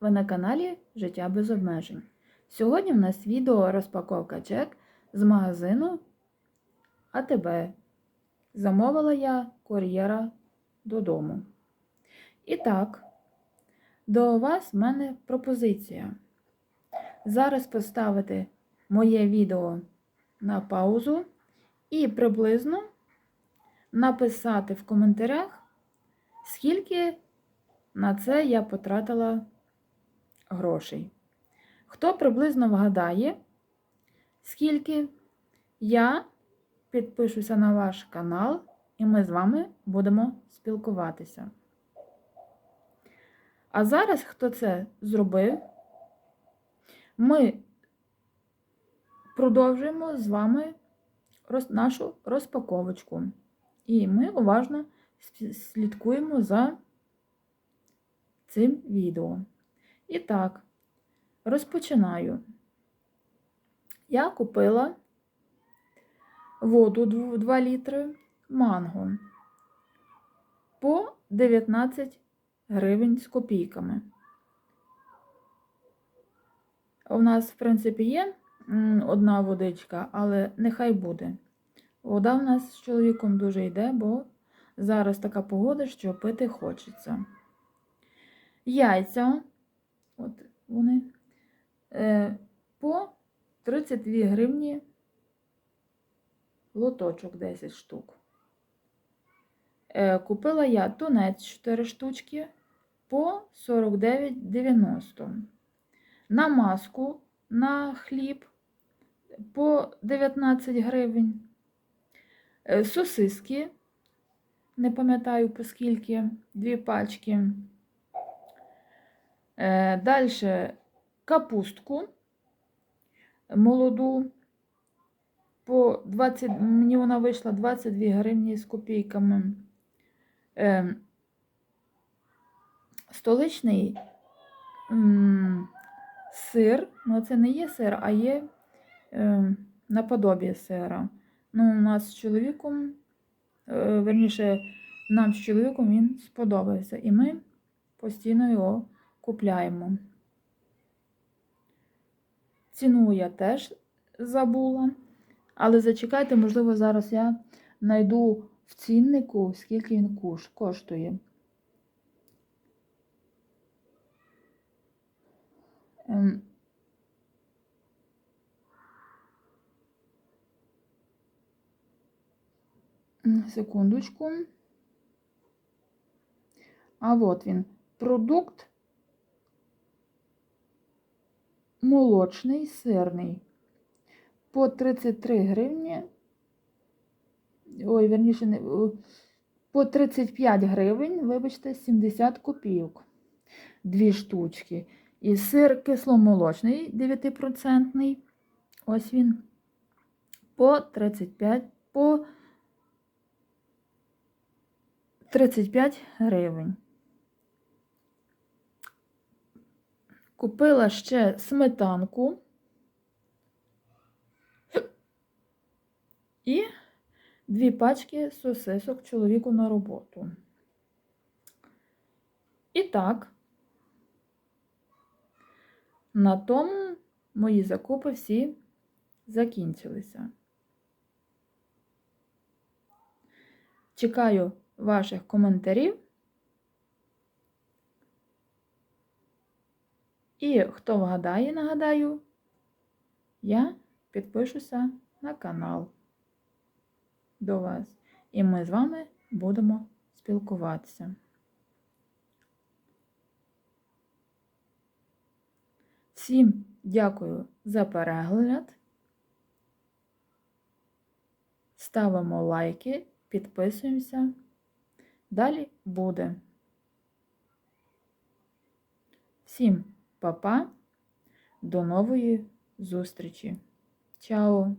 Ви на каналі Життя без обмежень. Сьогодні в нас відео розпаковка чек з магазину АТБ. Замовила я кур'єра додому. І так, до вас в мене пропозиція. Зараз поставити моє відео на паузу і приблизно написати в коментарях, скільки на це я потратила грошей. Хто приблизно вгадає, скільки я підпишуся на ваш канал, і ми з вами будемо спілкуватися. А зараз, хто це зробив, ми продовжуємо з вами нашу розпаковочку. І ми уважно слідкуємо за цим відео. І так, розпочинаю. Я купила воду 2 літри манго по 19 гривень з копійками. У нас, в принципі, є одна водичка, але нехай буде. Вода в нас з чоловіком дуже йде, бо зараз така погода, що пити хочеться. Яйця, от вони, е, по 32 гривні лоточок 10 штук. Е, купила я тунець 4 штучки по 49,90. На маску на хліб по 19 гривень. Е, Сосиски, не пам'ятаю по скільки, дві пачки. Далі капустку молоду. По 20, мені вона вийшла 22 гривні з копійками. Е, Столичний сир, ну це не є сир, а є е, наподобі сира. Ну, у нас з чоловіком, е, верніше, нам з чоловіком він сподобався, і ми постійно його купляємо. Ціну я теж забула, але зачекайте, можливо, зараз я знайду в ціннику, скільки він коштує. Ем, Секундочку. А от він. Продукт молочний, сирний. По 33 гривні. Ой, верніше, не, по 35 гривень, вибачте, 70 копійок. Дві штучки. І сир кисломолочний 9%. Ось він. По 35, по 35 гривень. Купила ще сметанку і дві пачки сосисок чоловіку на роботу. І так, на тому мої закупи всі закінчилися. Чекаю ваших коментарів. І хто вгадає, нагадаю, я підпишуся на канал до вас. І ми з вами будемо спілкуватися. Всім дякую за перегляд. Ставимо лайки, підписуємося. Далі буде. Всім па-па, до нової зустрічі. Чао!